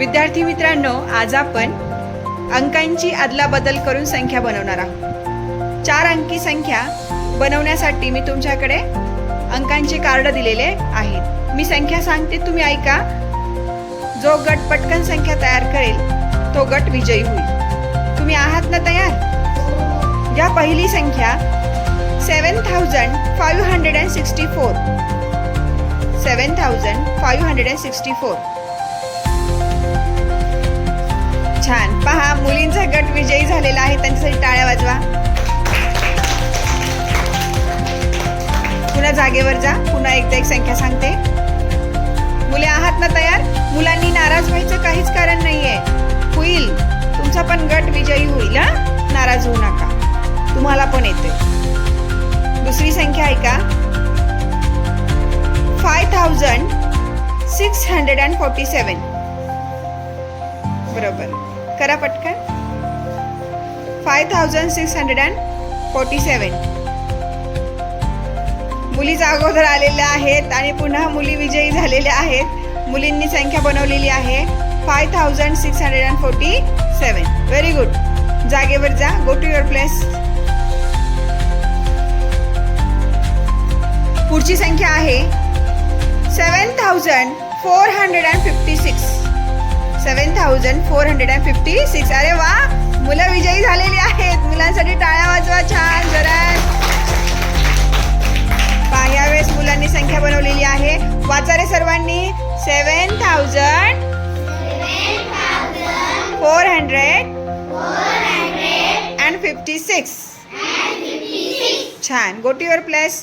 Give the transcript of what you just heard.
विद्यार्थी मित्रांनो आज आपण अंकांची अदलाबदल करून संख्या बनवणार आहोत. चार अंकी संख्या बनवण्यासाठी मी तुमच्याकडे अंकांचे कार्ड दिलेले आहेत. मी संख्या सांगते तुम्ही ऐका. जो गट पटकन संख्या तयार करेल तो गट विजयी होईल. तुम्ही आहात ना तयार? या पहिली संख्या seven thousand five hundred and sixty four seven thousand five hundred and sixty four छान. पहा मुलींचा गट विजयी झालेला आहे. त्यांच्यासाठी टाळ्या वाजवा. पुन्हा जागेवर जा. पुन्हा एकदा एक संख्या सांगते. मुले आहात ना तयार? मुलांनी नाराज व्हायचं काहीच कारण नाहीये. होईल. तुमचा पण गट विजयी होईल हा? नाराज होऊ नका. तुम्हाला पण येते. दुसरी संख्या ऐका. Five thousand six hundred and forty seven बरोबर. करा पटकन. Five thousand six hundred and forty seven मुली अगोदर आलेल्या आहेत आणि पुन्हा मुली विजयी झालेल्या आहेत. मुलींनी संख्या बनवलेली आहे. Five thousand six hundred and forty seven very good जागेवर जा. गो टू युअर प्लेस पुढची संख्या आहे. Seven thousand four hundred and fifty six seven thousand four hundred and fifty six. अरे वा मुलं विजयी झालेली आहेत. मुलांसाठी टाळ्या वाजवा छान जरा यावेळेस मुलांनी संख्या बनवलेली आहे. वाचा रे सर्वांनी. Seven thousand four hundred and fifty six. छान. गोटीवर प्लस.